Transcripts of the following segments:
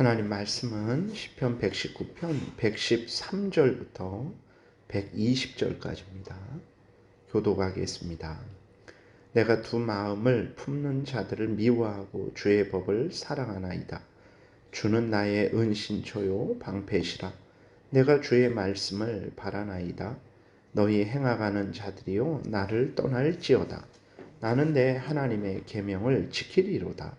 하나님 말씀은 시편 119편 113절부터 120절까지입니다. 교독하겠습니다. 내가 두 마음을 품는 자들을 미워하고 주의 법을 사랑하나이다. 주는 나의 은신초요 방패시라. 내가 주의 말씀을 바라나이다. 너희 행하가는 자들이요 나를 떠날지어다. 나는 내 하나님의 계명을 지키리로다.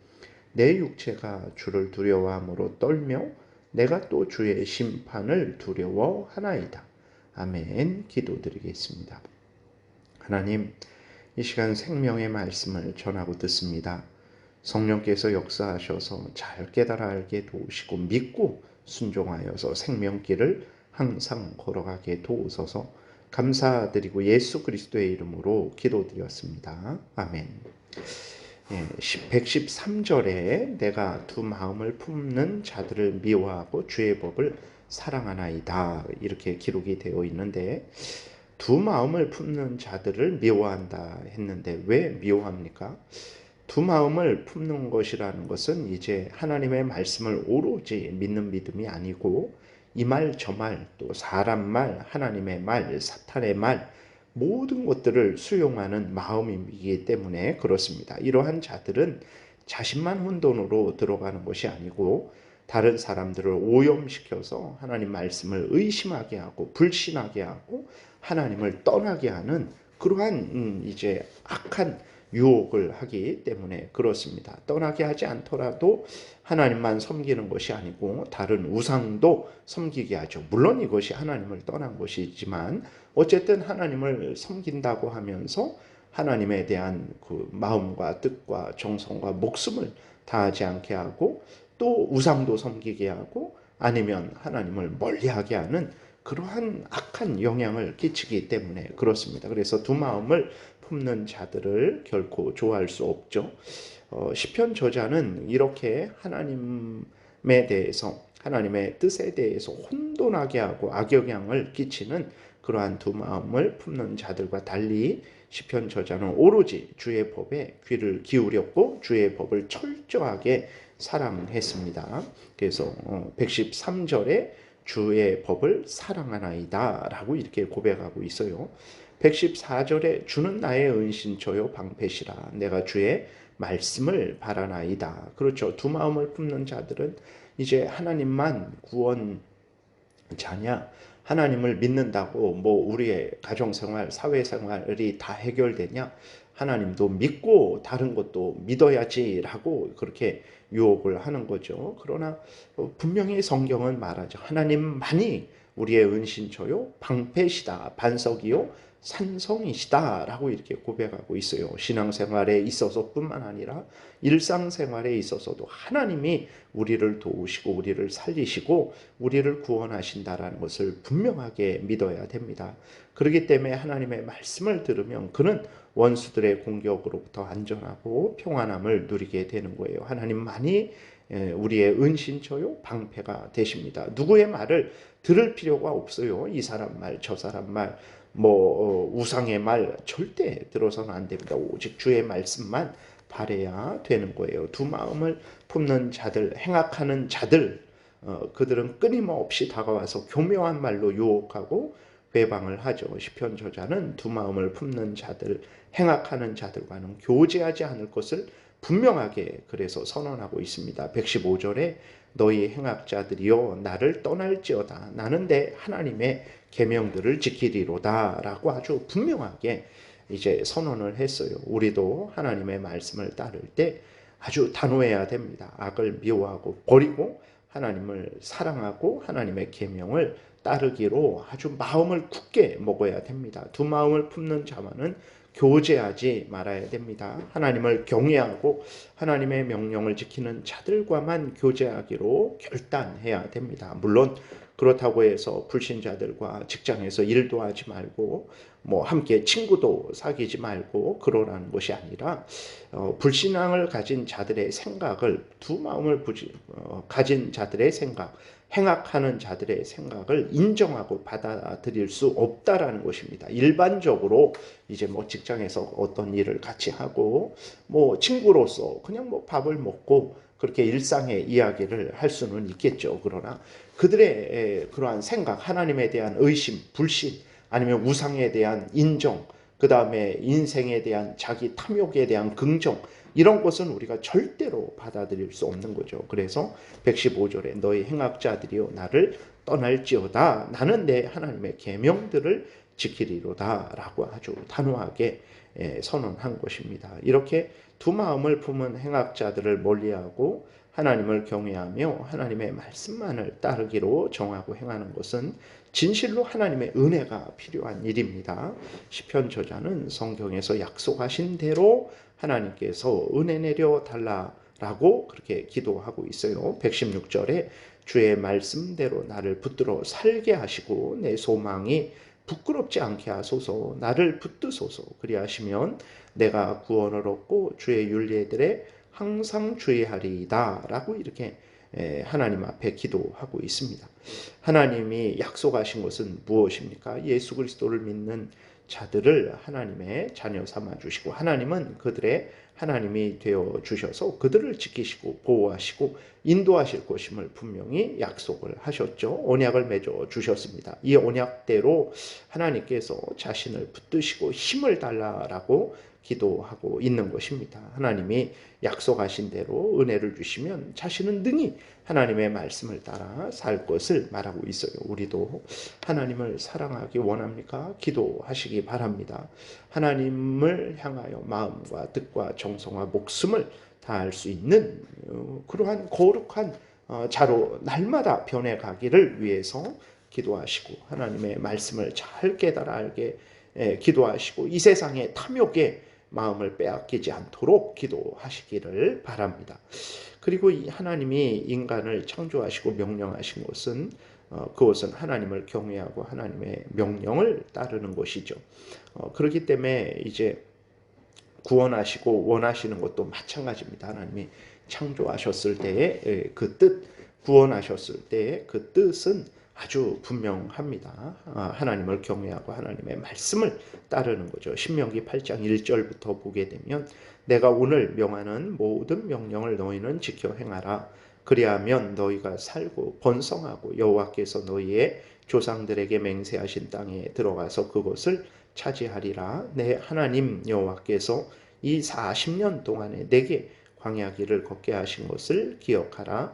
내 육체가 주를 두려워함으로 떨며 내가 또 주의 심판을 두려워하나이다. 아멘. 기도드리겠습니다. 하나님, 이 시간 생명의 말씀을 전하고 듣습니다. 성령께서 역사하셔서 잘 깨달아 알게 도우시고 믿고 순종하여서 생명길을 항상 걸어가게 도우소서 감사드리고 예수 그리스도의 이름으로 기도드렸습니다. 아멘. 예, 113절에 내가 두 마음을 품는 자들을 미워하고 주의 법을 사랑하나이다. 이렇게 기록이 되어 있는데 두 마음을 품는 자들을 미워한다 했는데 왜 미워합니까? 두 마음을 품는 것이라는 것은 이제 하나님의 말씀을 오로지 믿는 믿음이 아니고 이 말 저 말 또 사람 말 하나님의 말 사탄의 말 모든 것들을 수용하는 마음이기 때문에 그렇습니다. 이러한 자들은 자신만 혼돈으로 들어가는 것이 아니고 다른 사람들을 오염시켜서 하나님 말씀을 의심하게 하고 불신하게 하고 하나님을 떠나게 하는 그러한 음, 이제 악한 유혹을 하기 때문에 그렇습니다. 떠나게 하지 않더라도 하나님만 섬기는 것이 아니고 다른 우상도 섬기게 하죠. 물론 이것이 하나님을 떠난 것이지만 어쨌든 하나님을 섬긴다고 하면서 하나님에 대한 그 마음과 뜻과 정성과 목숨을 다하지 않게 하고 또 우상도 섬기게 하고 아니면 하나님을 멀리하게 하는 그러한 악한 영향을 끼치기 때문에 그렇습니다. 그래서 두 마음을 품는 자들을 결코 좋아할 수 없죠. 어, 시편 저자는 이렇게 하나님에 대해서 하나님의 뜻에 대해서 혼돈하게 하고 악영향을 끼치는 그러한 두 마음을 품는 자들과 달리 시편 저자는 오로지 주의 법에 귀를 기울였고 주의 법을 철저하게 사랑했습니다. 그래서 113절에 어, 주의 법을 사랑하나이다 라고 이렇게 고백하고 있어요. 114절에 주는 나의 은신처요 방패시라 내가 주의 말씀을 바라나이다. 그렇죠. 두 마음을 품는 자들은 이제 하나님만 구원자냐 하나님을 믿는다고 뭐 우리의 가정생활, 사회생활이 다 해결되냐? 하나님도 믿고 다른 것도 믿어야지라고 그렇게 유혹을 하는 거죠. 그러나 분명히 성경은 말하죠. 하나님만이 우리의 은신처요, 방패시다, 반석이요, 산성이시다라고 이렇게 고백하고 있어요. 신앙생활에 있어서뿐만 아니라 일상생활에 있어서도 하나님이 우리를 도우시고 우리를 살리시고 우리를 구원하신다라는 것을 분명하게 믿어야 됩니다. 그렇기 때문에 하나님의 말씀을 들으면 그는 원수들의 공격으로부터 안전하고 평안함을 누리게 되는 거예요. 하나님만이 우리의 은신처요 방패가 되십니다. 누구의 말을 들을 필요가 없어요. 이 사람 말, 저 사람 말, 뭐 어, 우상의 말 절대 들어서는 안 됩니다. 오직 주의 말씀만 바래야 되는 거예요. 두 마음을 품는 자들, 행악하는 자들, 어, 그들은 끊임없이 다가와서 교묘한 말로 유혹하고 배방을 하죠. 시편 저자는 두 마음을 품는 자들, 행악하는 자들과는 교제하지 않을 것을 분명하게 그래서 선언하고 있습니다. 115절에 너희 행악자들이여 나를 떠날지어다 나는 내 하나님의 계명들을 지키리로다라고 아주 분명하게 이제 선언을 했어요. 우리도 하나님의 말씀을 따를 때 아주 단호해야 됩니다. 악을 미워하고 버리고 하나님을 사랑하고 하나님의 계명을 따르기로 아주 마음을 굳게 먹어야 됩니다. 두 마음을 품는 자만은 교제하지 말아야 됩니다. 하나님을 경외하고 하나님의 명령을 지키는 자들과만 교제하기로 결단해야 됩니다. 물론 그렇다고 해서 불신자들과 직장에서 일도 하지 말고 뭐 함께 친구도 사귀지 말고 그러라는 것이 아니라 어, 불신앙을 가진 자들의 생각을 두 마음을 부지, 어, 가진 자들의 생각 행악하는 자들의 생각을 인정하고 받아들일 수 없다라는 것입니다. 일반적으로 이제 뭐 직장에서 어떤 일을 같이 하고 뭐 친구로서 그냥 뭐 밥을 먹고 그렇게 일상의 이야기를 할 수는 있겠죠. 그러나 그들의 그러한 생각, 하나님에 대한 의심, 불신, 아니면 우상에 대한 인정, 그 다음에 인생에 대한 자기 탐욕에 대한 긍정, 이런 것은 우리가 절대로 받아들일 수 없는 거죠. 그래서 115절에 너희 행악자들이요 나를 떠날지어다 나는 내 하나님의 계명들을 지키리로다라고 아주 단호하게 예, 선언한 것입니다. 이렇게 두 마음을 품은 행악자들을 멀리하고 하나님을 경외하며 하나님의 말씀만을 따르기로 정하고 행하는 것은 진실로 하나님의 은혜가 필요한 일입니다. 시편 저자는 성경에서 약속하신 대로 하나님께서 은혜 내려 달라라고 그렇게 기도하고 있어요. 116절에 주의 말씀대로 나를 붙들어 살게 하시고 내 소망이 부끄럽지 않게 하소서 나를 붙드소서 그리하시면 내가 구원을 얻고 주의 윤례들에 항상 주의하리이다라고 이렇게 하나님 앞에 기도하고 있습니다. 하나님이 약속하신 것은 무엇입니까? 예수 그리스도를 믿는 자들을 하나님의 자녀 삼아 주시고 하나님은 그들의 하나님이 되어 주셔서 그들을 지키시고 보호하시고 인도하실 것임을 분명히 약속을 하셨죠. 언약을 맺어 주셨습니다. 이 언약대로 하나님께서 자신을 붙드시고 힘을 달라라고 기도하고 있는 것입니다. 하나님이 약속하신 대로 은혜를 주시면 자신은 능히 하나님의 말씀을 따라 살 것을 말하고 있어요. 우리도 하나님을 사랑하기 원합니까? 기도하시기 바랍니다. 하나님을 향하여 마음과 뜻과 정성과 목숨을 다할 수 있는 어, 그러한 거룩한 어, 자로 날마다 변해가기를 위해서 기도하시고 하나님의 말씀을 잘 깨달아 알게 기도하시고 이 세상의 탐욕에 마음을 빼앗기지 않도록 기도하시기를 바랍니다. 그리고 이 하나님이 인간을 창조하시고 명령하신 것은 어, 그것은 하나님을 경외하고 하나님의 명령을 따르는 것이죠. 어, 그렇기 때문에 이제 구원하시고 원하시는 것도 마찬가지입니다. 하나님이 창조하셨을 때의 그 뜻, 구원하셨을 때의 그 뜻은 아주 분명합니다. 아, 하나님을 경외하고 하나님의 말씀을 따르는 거죠. 신명기 8장 1절부터 보게 되면 내가 오늘 명하는 모든 명령을 너희는 지켜 행하라. 그리하면 너희가 살고 번성하고 여호와께서 너희의 조상들에게 맹세하신 땅에 들어가서 그것을 차지하리라. 내 하나님 여호와께서 이 40년 동안에 내게 광야길을 걷게 하신 것을 기억하라.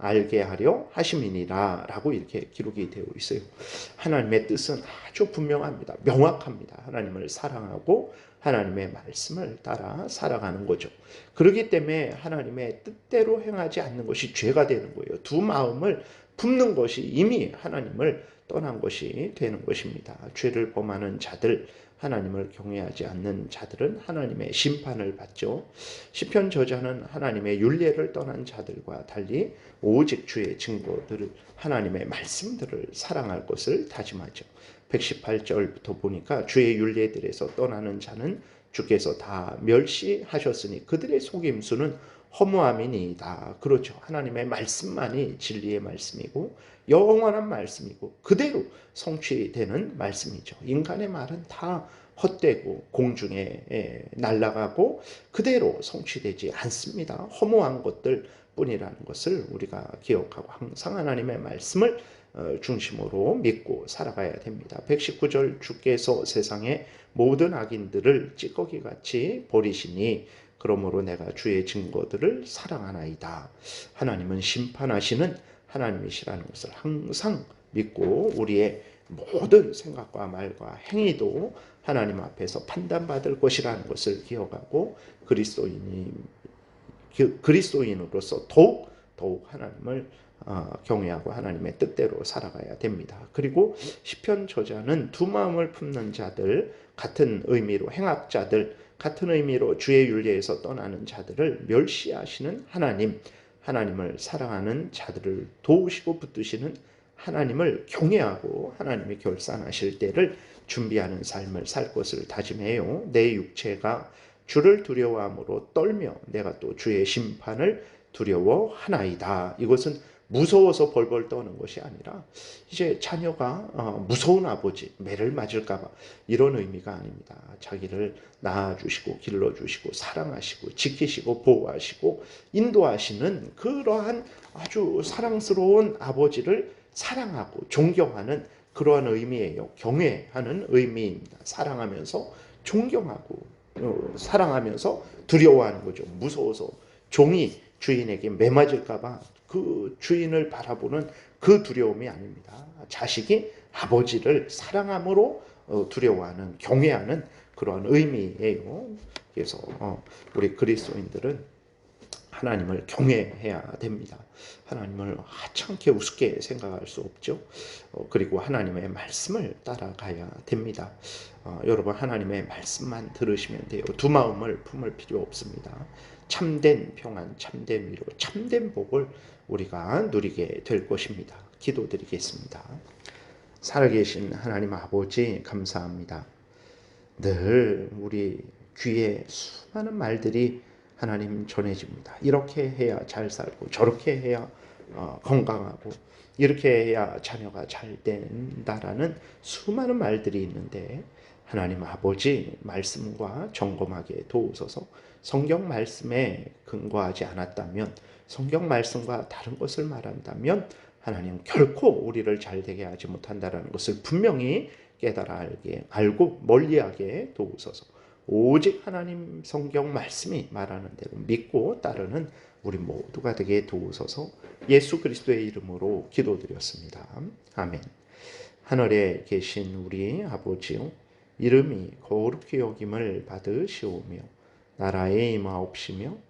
알게 하려 하심이니라 라고 이렇게 기록이 되어 있어요. 하나님의 뜻은 아주 분명합니다. 명확합니다. 하나님을 사랑하고 하나님의 말씀을 따라 살아가는 거죠. 그렇기 때문에 하나님의 뜻대로 행하지 않는 것이 죄가 되는 거예요. 두 마음을 품는 것이 이미 하나님을 떠난 것이 되는 것입니다. 죄를 범하는 자들, 하나님을 경외하지 않는 자들은 하나님의 심판을 받죠. 시편 저자는 하나님의 윤례를 떠난 자들과 달리 오직 주의 증거들을 하나님의 말씀들을 사랑할 것을 다짐하죠. 118절부터 보니까 주의 윤례들에서 떠나는 자는 주께서 다 멸시하셨으니 그들의 속임수는 허무함이니이다. 그렇죠. 하나님의 말씀만이 진리의 말씀이고 영원한 말씀이고 그대로 성취되는 말씀이죠. 인간의 말은 다 헛되고 공중에 예, 날아가고 그대로 성취되지 않습니다. 허무한 것들 뿐이라는 것을 우리가 기억하고 항상 하나님의 말씀을 어, 중심으로 믿고 살아가야 됩니다. 119절 주께서 세상의 모든 악인들을 찌꺼기같이 버리시니 그러므로 내가 주의 증거들을 사랑하나이다. 하나님은 심판하시는 하나님이시라는 것을 항상 믿고 우리의 모든 생각과 말과 행위도 하나님 앞에서 판단받을 것이라는 것을 기억하고 그리스도인이 그- 그리스도인으로서 더욱 더욱 하나님을 어, 경외하고 하나님의 뜻대로 살아가야 됩니다. 그리고 시편 저자는 두 마음을 품는 자들 같은 의미로 행악자들 같은 의미로 주의 윤리에서 떠나는 자들을 멸시하시는 하나님 하나님을 사랑하는 자들을 도우시고 붙드시는 하나님을 경외하고 하나님이 결산하실 때를 준비하는 삶을 살 것을 다짐해요. 내 육체가 주를 두려워함으로 떨며 내가 또 주의 심판을 두려워하나이다. 이것은 무서워서 벌벌 떠는 것이 아니라 이제 자녀가 어, 무서운 아버지 매를 맞을까 봐 이런 의미가 아닙니다. 자기를 낳아주시고 길러주시고 사랑하시고 지키시고 보호하시고 인도하시는 그러한 아주 사랑스러운 아버지를 사랑하고 존경하는 그러한 의미예요. 경외하는 의미입니다. 사랑하면서 존경하고 어, 사랑하면서 두려워하는 거죠. 무서워서 종이 주인에게 매맞을까 봐 그 주인을 바라보는 그 두려움이 아닙니다. 자식이 아버지를 사랑함으로 어, 두려워하는 경외하는 그러한 의미예요. 그래서 어, 우리 그리스도인들은 하나님을 경외해야 됩니다. 하나님을 하찮게 우습게 생각할 수 없죠. 어, 그리고 하나님의 말씀을 따라가야 됩니다. 어, 여러분 하나님의 말씀만 들으시면 돼요. 두 마음을 품을 필요 없습니다. 참된 평안, 참된 위로, 참된 복을 우리가 누리게 될 것입니다. 기도드리겠습니다. 살아계신 하나님 아버지 감사합니다. 늘 우리 귀에 수많은 말들이 하나님 전해집니다. 이렇게 해야 잘 살고 저렇게 해야 어, 건강하고 이렇게 해야 자녀가 잘 된다라는 수많은 말들이 있는데 하나님 아버지 말씀과 점검하게 도우소서 성경 말씀에 근거하지 않았다면 성경 말씀과 다른 것을 말한다면 하나님 결코 우리를 잘 되게 하지 못한다라는 것을 분명히 깨달아 알게 알고 멀리하게 도우소서. 오직 하나님 성경 말씀이 말하는 대로 믿고 따르는 우리 모두가 되게 도우소서. 예수 그리스도의 이름으로 기도드렸습니다. 아멘. 하늘에 계신 우리 아버지요 이름이 거룩히 여김을 받으시오며 나라의 임하옵시며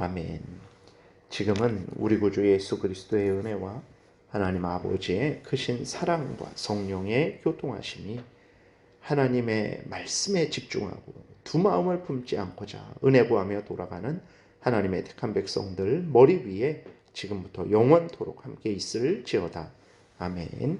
아멘. 지금은 우리 구주 예수 그리스도의 은혜와 하나님 아버지의 크신 사랑과 성령의 교통하심이 하나님의 말씀에 집중하고 두 마음을 품지 않고자 은혜 구하며 돌아가는 하나님의 택한 백성들 머리 위에 지금부터 영원토록 함께 있을지어다. 아멘.